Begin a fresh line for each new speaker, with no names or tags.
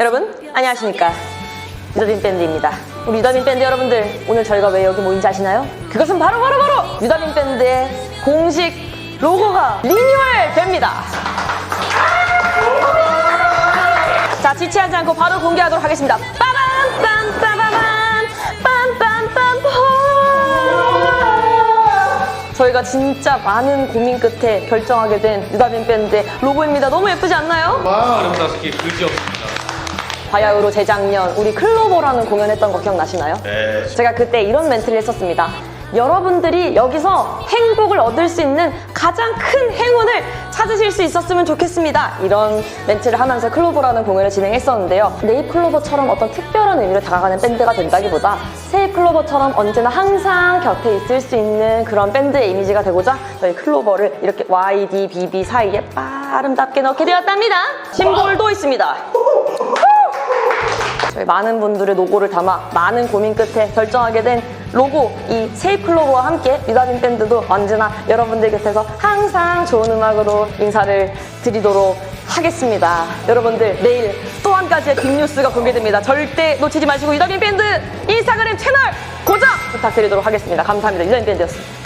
여러분 안녕하십니까 유다민 밴드입니다 우리 유다민 밴드 여러분들 오늘 저희가 왜 여기 모인지 아시나요? 그것은 바로 바로 바로 유다민 밴드의 공식 로고가 리뉴얼 됩니다 자 지체하지 않고 바로 공개하도록 하겠습니다 빠밤 빰 빠바밤 빰빰빰빰 저희가 진짜 많은 고민 끝에 결정하게 된 유다민 밴드의 로고입니다 너무 예쁘지 않나요?
아름답게 그지 없습니다.
바야흐로 재작년 우리 클로버라는 공연했던 거 기억나시나요?
네.
제가 그때 이런 멘트를 했었습니다. 여러분들이 여기서 행복을 얻을 수 있는 가장 큰 행운을 찾으실 수 있었으면 좋겠습니다. 이런 멘트를 하면서 클로버라는 공연을 진행했었는데요. 네잎 클로버처럼 어떤 특별한 의미로 다가가는 밴드가 된다기보다 세잎 클로버처럼 언제나 항상 곁에 있을 수 있는 그런 밴드의 이미지가 되고자 저희 클로버를 이렇게 YD, BB 사이에 아름답게 넣게 되었답니다. 심볼도 있습니다. 저희 많은 분들의 로고를 담아 많은 고민 끝에 결정하게 된 로고 이 세이클로버와 함께 유다민 밴드도 언제나 여러분들 곁에서 항상 좋은 음악으로 인사를 드리도록 하겠습니다. 여러분들 내일 또 한 가지의 빅뉴스가 공개됩니다. 절대 놓치지 마시고 유다민 밴드 인스타그램 채널 고정 부탁드리도록 하겠습니다. 감사합니다. 유다민 밴드였습니다.